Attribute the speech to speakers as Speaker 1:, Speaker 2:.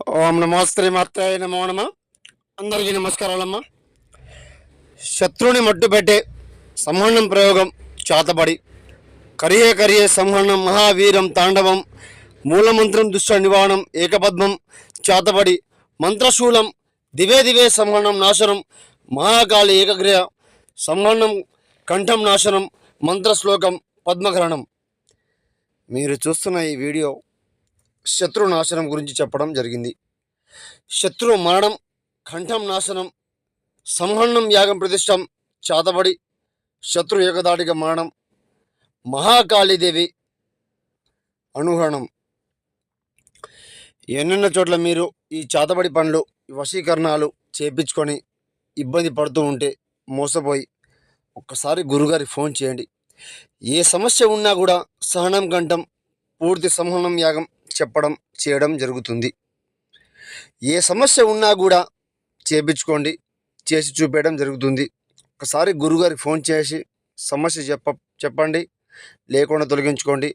Speaker 1: ఓం నమస్తే మాత్రాయ నమో నమ. అందరికీ నమస్కారాలమ్మా. శత్రువుని మట్టుపెట్టే సంహరణం ప్రయోగం చాతబడి కరియే కరియే సంహరణం మహావీరం తాండవం మూలమంత్రం దుష్ట నివారణం ఏకపద్మం చాతబడి మంత్రశూలం దివే దివే సంహరణం నాశనం మహాకాళి ఏకగ్రహ సంహరణం కంఠం నాశనం మంత్రశ్లోకం పద్మగ్రహణం. మీరు చూస్తున్న ఈ వీడియో శత్రు నాశనం గురించి చెప్పడం జరిగింది. శత్రు మరణం కంఠం నాశనం సంహరణం యాగం ప్రతిష్టం చాతబడి శత్రు ఏకదాటిగా మరణం మహాకాళీదేవి అనుహరణం. ఎన్నెన్న చోట్ల మీరు ఈ చాతబడి పనులు వశీకరణాలు చేపించుకొని ఇబ్బంది పడుతూ ఉంటే మోసపోయి ఒక్కసారి గురుగారి ఫోన్ చేయండి. ఏ సమస్య ఉన్నా కూడా సహనం కంఠం పూర్తి సంహనం యాగం చెప్పడం చేయడం జరుగుతుంది. ఏ సమస్య ఉన్నా కూడా చేపించుకోండి చేసి చూపేయడం జరుగుతుంది. ఒకసారి గురుగారికి ఫోన్ చేసి సమస్య చెప్ప చెప్పండి లేకుండా తొలగించుకోండి.